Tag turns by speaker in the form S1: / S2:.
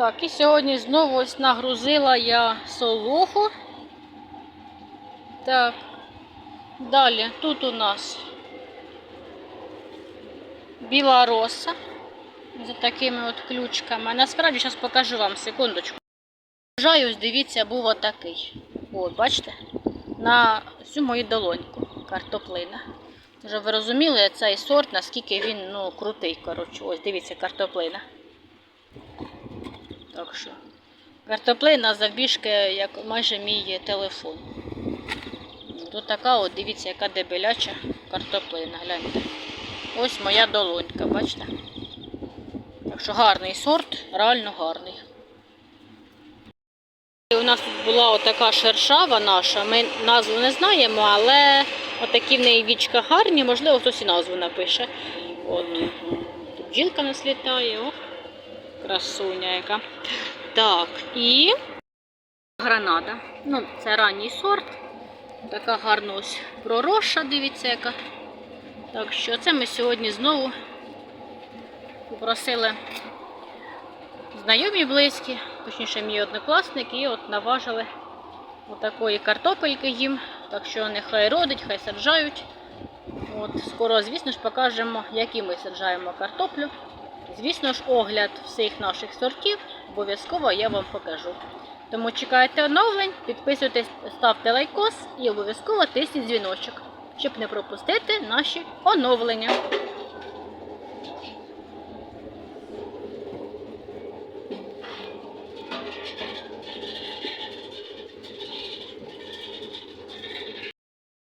S1: Так, і сьогодні знову ось нагрузила я солоху. Так. Далі тут у нас біла роса з такими от ключками. Насправді зараз покажу вам секундочку. Вважаю, дивіться, був отакий. От, бачите? На всю мою долоньку картоплина. Вже ви розуміли цей сорт, наскільки він ну, крутий. Коротше, ось дивіться, картоплина. Так що. Картоплина завбіжки, як майже мій телефон. Тут така, от дивіться, яка дебеляча картоплина. Гляньте. Ось моя долонька, бачите? Так що гарний сорт, реально гарний. У нас тут була отака шершава наша. Ми назву не знаємо, але отакі в неї вічка гарні, можливо, хтось і назву напише. От. Тут бджілка в нас літає, о, красуня яка. Так, і гранада. Ну, це ранній сорт. Така гарна ось проросша, дивіться, яка. Так що це ми сьогодні знову попросили знайомі близькі, точніше мій однокласник, і от наважили отакої картопельки їм. Так що нехай родить, хай саджають. От, скоро, звісно ж, покажемо, які ми саджаємо картоплю. Звісно ж, огляд всіх наших сортів обов'язково я вам покажу. Тому чекайте оновлень, підписуйтесь, ставте лайкос і обов'язково тисніть дзвіночок, щоб не пропустити наші оновлення.